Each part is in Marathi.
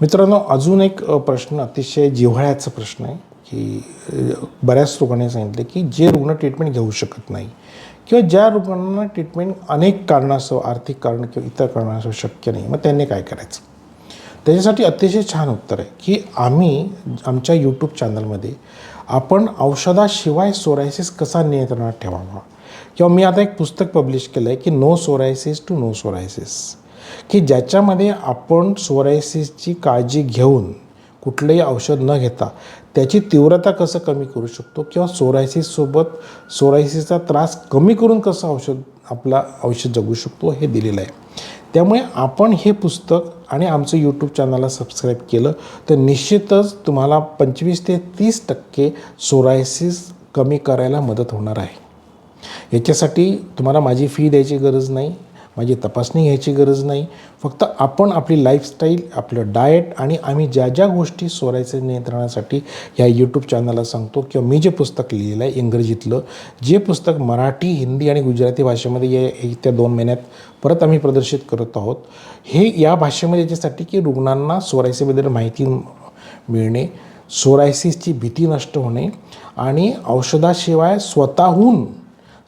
मित्रांनो अजून एक प्रश्न अतिशय जिव्हाळ्याचा प्रश्न आहे की बऱ्याच लोकांनी सांगितले की जे रुग्ण ट्रीटमेंट घेऊ शकत नाही किंवा ज्या रुग्णांना ट्रीटमेंट अनेक कारणास्तव आर्थिक कारण किंवा इतर कारणास्तव शक्य नाही मग त्यांनी काय करायचं? त्याच्यासाठी अतिशय छान उत्तर आहे की आम्ही आमच्या यूट्यूब चॅनलमध्ये आपण औषधाशिवाय सोरायसिस कसा नियंत्रणात ठेवावा? किंवा मी आता एक पुस्तक पब्लिश केलं आहे की know psoriasis to no psoriasis की ज्याच्यामध्ये आपण सोरायसिसची काळजी घेऊन कुठलंही औषध न घेता त्याची तीव्रता कसं कमी करू शकतो किंवा सोरायसिससोबत सोरायसिसचा त्रास कमी करून कसं औषध आपला औषध जगू शकतो हे दिलेलं आहे. त्यामुळे आपण हे पुस्तक आणि आमचं यूट्यूब चॅनलला सबस्क्राईब केलं तर निश्चितच तुम्हाला पंचवीस ते तीस टक्के सोरायसिस कमी करायला मदत होणार आहे. याच्यासाठी तुम्हाला माझी फी द्यायची गरज नाही. माझी तपासणी घ्यायची गरज नाही. फक्त आपण आपली लाईफस्टाईल आपलं डाएट आणि आम्ही ज्या ज्या गोष्टी सोरायचे नियंत्रणासाठी ह्या यूट्यूब चॅनलला सांगतो किंवा मी जे पुस्तक लिहिलेलं आहे इंग्रजीतलं जे पुस्तक मराठी हिंदी आणि गुजराती भाषेमध्ये ये येत्या दोन महिन्यात परत आम्ही प्रदर्शित करत आहोत हे या भाषेमध्ये याच्यासाठी की रुग्णांना स्वरायसेबद्दल माहिती मिळणे सोरायसिसची भीती नष्ट होणे आणि औषधाशिवाय स्वतःहून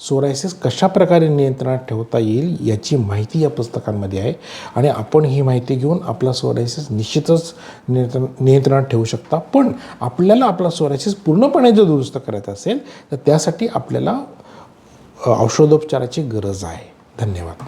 सोरायसिस कशा प्रकारे नियंत्रणात ठेवता येईल याची माहिती या पुस्तकांमध्ये आहे. आणि आपण ही माहिती घेऊन आपला सोरायसिस निश्चितच नियंत्रण नियंत्रणात ठेवू शकता. पण आपल्याला आपला सोरायसिस पूर्णपणे जर दुरुस्त करायचा असेल तर त्यासाठी आपल्याला औषधोपचाराची गरज आहे. धन्यवाद.